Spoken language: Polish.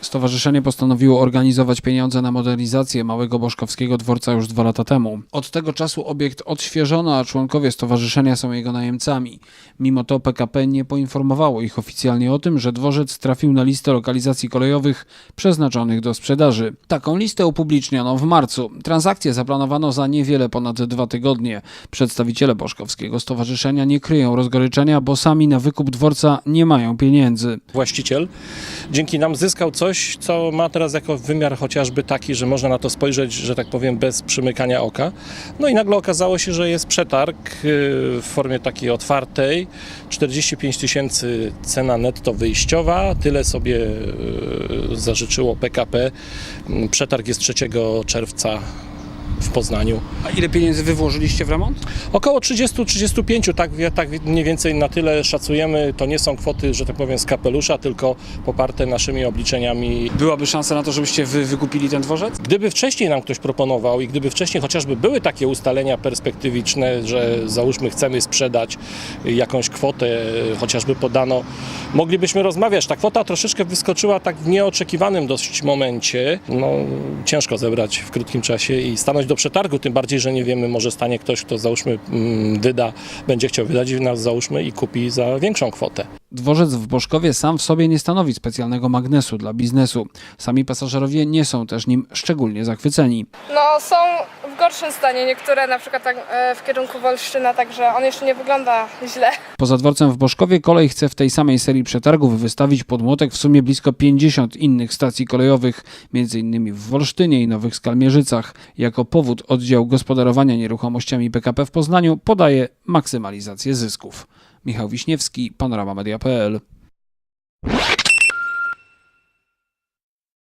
Stowarzyszenie postanowiło organizować pieniądze na modernizację małego boszkowskiego dworca już dwa lata temu. Od tego czasu obiekt odświeżono, a członkowie stowarzyszenia są jego najemcami. Mimo to PKP nie poinformowało ich oficjalnie o tym, że dworzec trafił na listę lokalizacji kolejowych przeznaczonych do sprzedaży. Taką listę upubliczniono w marcu. Transakcję zaplanowano za niewiele ponad dwa tygodnie. Przedstawiciele boszkowskiego stowarzyszenia nie kryją rozgoryczenia, bo sami na wykup dworca nie mają pieniędzy. właściciel dzięki nam zyskał coś, co ma teraz jako wymiar chociażby taki, że można na to spojrzeć, że tak powiem, bez przymykania oka. No i nagle okazało się, że jest przetarg yy, w formie takiej otwartej. 45 tysięcy cena netto wyjściowa, tyle sobie yy, zażyczyło PKP. Mm, Przetarg jest 3 czerwca w Poznaniu. A ile pieniędzy wy włożyliście w remont? Około 30-35, tak, tak mniej więcej na tyle szacujemy. To nie są kwoty, że tak powiem, z kapelusza, tylko poparte naszymi obliczeniami. Byłaby szansa na to, żebyście wy wykupili ten dworzec? Gdyby wcześniej nam ktoś proponował i gdyby wcześniej chociażby były takie ustalenia perspektywiczne, że załóżmy chcemy sprzedać jakąś kwotę, chociażby podano, moglibyśmy rozmawiać. Ta kwota troszeczkę wyskoczyła tak w nieoczekiwanym dość momencie. No, ciężko zebrać w krótkim czasie i stanąć do przetargu, tym bardziej, że nie wiemy, może stanie ktoś, kto załóżmy mm, wyda, będzie chciał wydać nas załóżmy i kupi za większą kwotę. Dworzec w Boszkowie sam w sobie nie stanowi specjalnego magnesu dla biznesu. Sami pasażerowie nie są też nim szczególnie zachwyceni. Są w gorszym stanie, niektóre na przykład tak, e, w kierunku Wolsztyna, także on jeszcze nie wygląda źle. Poza dworcem w Boszkowie kolej chce w tej samej serii przetargów wystawić pod młotek w sumie blisko 50 innych stacji kolejowych, m.in. w Wolsztynie i Nowych Skalmierzycach. Jako powód oddział gospodarowania nieruchomościami PKP w Poznaniu podaje maksymalizację zysków. Michał Wiśniewski, Panorama Media.pl